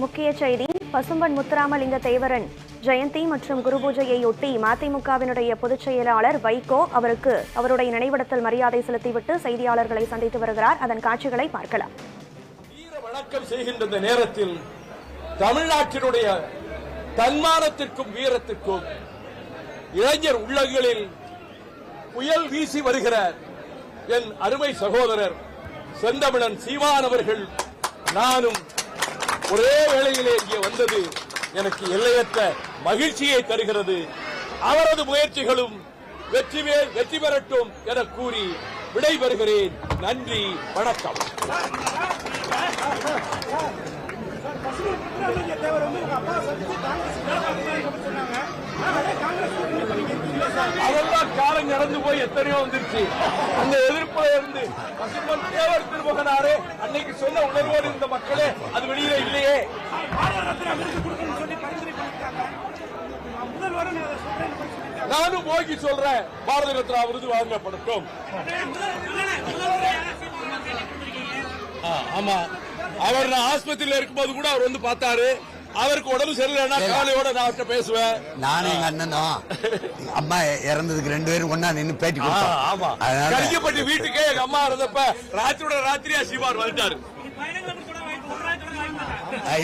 முக்கிய செய்தி பசும்பன் முத்துராமலிங்க தேவரன் ஜெயந்தி மற்றும் குருபூஜையையொட்டி மதிமுகவினுடைய பொதுச் செயலாளர் வைகோ அவருக்கு அவருடைய நினைவிடத்தில் மரியாதை செலுத்திவிட்டு செய்தியாளர்களை சந்தித்து வருகிறார். அதன் காட்சிகளை பார்க்கலாம். வணக்கம் செய்கின்ற நேரத்தில் தமிழ்நாட்டினுடைய தன்மானத்திற்கும் வீரத்திற்கும் இளைஞர் உள்ளங்களில் புயல் வீசி வருகிற என் அருமை சகோதரர் செந்தமிழன் சீமான் அவர்கள். நானும் ஒரே வேளையிலே இங்கே வந்தது எனக்கு எல்லையற்ற மகிழ்ச்சியை தருகிறது. அவரது முயற்சிகளும் வெற்றி வெற்றி பெறட்டும் என கூறி விடைபெறுகிறேன். நன்றி வணக்கம். அதெல்லாம் காலம் நடந்து போய் எத்தனையோ வந்துருச்சு. அந்த எதிர்ப்புல இருந்து பசுமன் தேவர் திருமகனாரே அன்னைக்கு சொன்ன உணர்வோடு இருந்த மக்கள் நானும் போகி சொல்றேன். பாரத ரத்னா விருது வழங்கப்படட்டும் ஆமா. அவர் நான் ஆஸ்பத்திரியில இருக்கும்போது கூட அவர் வந்து பார்த்தாரு. அவருக்கு உடம்பு சரியில்லைன்னா காலையோட நான் அவர்கிட்ட பேசுவேன். நானும் எங்க அண்ணனும் அம்மா இறந்ததுக்கு ரெண்டு பேரும் ஒண்ணா நின்னு பேட்டி ஆமா. கடிக்கப்பட்டி வீட்டுக்கே எங்க அம்மா இருந்தப்ப ராத்திரியோட ராத்திரியா சிவார் வந்துட்டாரு. ఆ